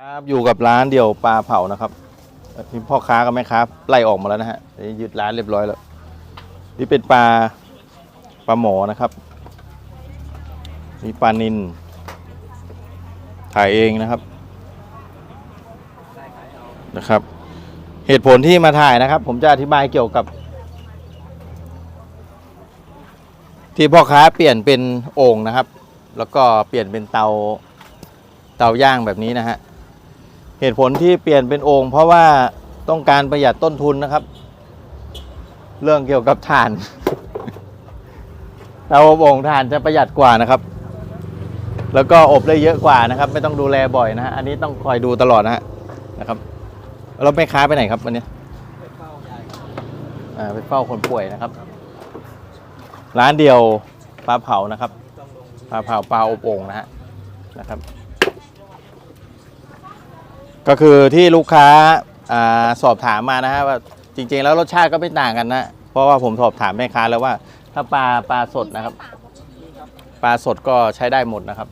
ครับอยู่กับร้านเดี่ยวปลาเผานะครับนี่พ่อค้ากับแม่ค้าไล่ออกมาแล้วนะฮะนี่ยึดร้านเรียบร้อยแล้ว นี่เป็นปลาปลาหมอนะครับนี่ปลานินถ่ายเองนะครับนะครับ เหตุผลที่มาถ่ายนะครับ ผมจะอธิบายเกี่ยวกับ ที่พ่อค้าเปลี่ยนเป็นโอ่งนะครับ แล้วก็เปลี่ยนเป็นเตาเตาย่างแบบนี้นะฮะ เหตุผลที่เปลี่ยนเป็นโอ่งเพราะว่าต้องการประหยัดต้นทุนนะครับ เรื่องเกี่ยวกับถ่านเตาอบโอ่งถ่านจะประหยัดกว่านะครับ แล้วก็อบได้เยอะกว่านะครับ ไม่ต้องดูแลบ่อยนะฮะอันนี้ต้องคอยดูตลอดนะฮะนะครับแล้วแม่ค้าไปไหนครับวันนี้อ่าไปเฝ้าคนป่วยนะครับ ร้านเดียวปลาเผานะครับปลาเผาปลาอบโอ่งนะฮะนะครับ ก็คือที่ลูกค้าอสอบถามมานะฮะว่าจริงๆแล้วรสชาติก็ไม่ต่างกันนะเพราะว่าผมสอบถามแม่ค้าแล้วว่า ถ้าปลาปลาสดนะครับ ปลาสดก็ใช้ได้หมดนะครับ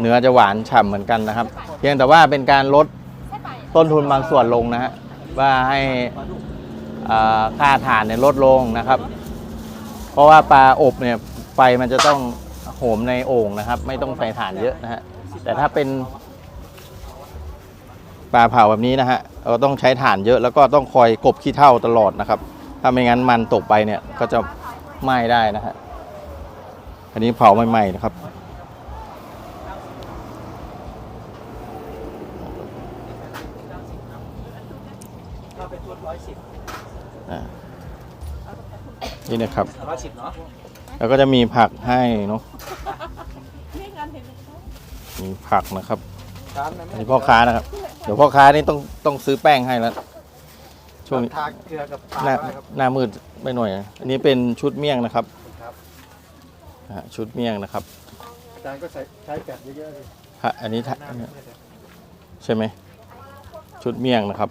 เนื้อจะหวานฉ่ำเหมือนกันนะครับ เพียงแต่ว่าเป็นการลดต้นทุนบางส่วนลงนะฮะว่าให้ค่าถ่านเนี่ยลดลงนะครับ เพราะว่าปลาอบเนี่ยไฟมันจะต้องโหมในโอ่งนะครับ ไม่ต้องใส่ถ่านเยอะนะฮะแต่ถ้าเป็น ปลาเผาแบบนี้นะฮะเราต้องใช้ถ่านเยอะแล้วก็ต้องคอยกบขี้เท่าตลอดนะครับ ถ้าไม่งั้นมันตกไปเนี่ยก็จะไหม้ได้นะฮะอันนี้เผาไม่ไหม้นะครับเราเป็นตัวร้อยสิบอ่านี่นะครับร้อยสิบเนาะแล้วก็จะมีผักให้เนาะมีผักนะครับครับ อันนี้พ่อค้านะครับ เดี๋ยวพ่อค้านี่ต้องต้องซื้อแป้งให้แล้ว ช่วงนี้ทาเกลือกับปลาหน้าไว้ครับหน้ามืดไปหน่อยอันนี้เป็นชุดเมี่ยงนะครับครับอ่าชุดเมี่ยงนะครับอาจารย์ก็ใช้ใช้แปดเยอะๆเลยฮะอันนี้ทะหน้ามืดเลยใช่ไหมชุดเมี่ยงนะครับ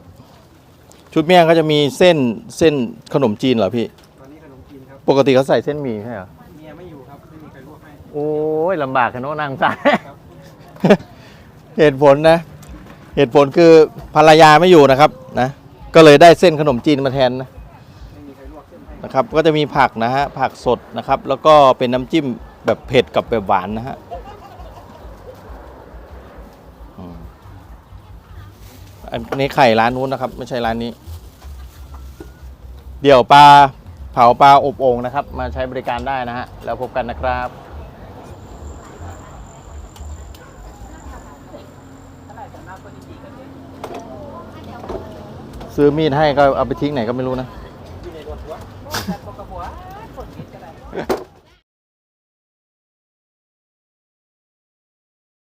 ชุดเมี่ยงก็จะมีเส้นเส้นขนมจีนเหรอพี่ ตอนนี้ขนมจีนครับปกติเขาใส่เส้นหมี่ใช่เหรอ เมียไม่อยู่ครับไม่มีใครลวกให้ โอ้ยลำบากกันโน้นางสายครับ เหตุผลนะ เหตุผลคือภรรยาไม่อยู่นะครับนะ ก็เลยได้เส้นขนมจีนมาแทนนะครลวกเส้นให้นะครับ ก็จะมีผักนะฮะ ผักสดนะครับ แล้วก็เป็นน้ำจิ้มแบบเผ็ดกับแบบหวานนะฮะอันนี้ไข่ร้านนู้นนะครับ ไม่ใช่ร้านนี้ เดี๋ยวปลาเผาปลาอบโอ่งนะครับ มาใช้บริการได้นะฮะ แล้วพบกันนะครับ ซื้อมีดให้ก็เอาไปทิ้งไหนก็ไม่รู้นะอยู่ในรถวะ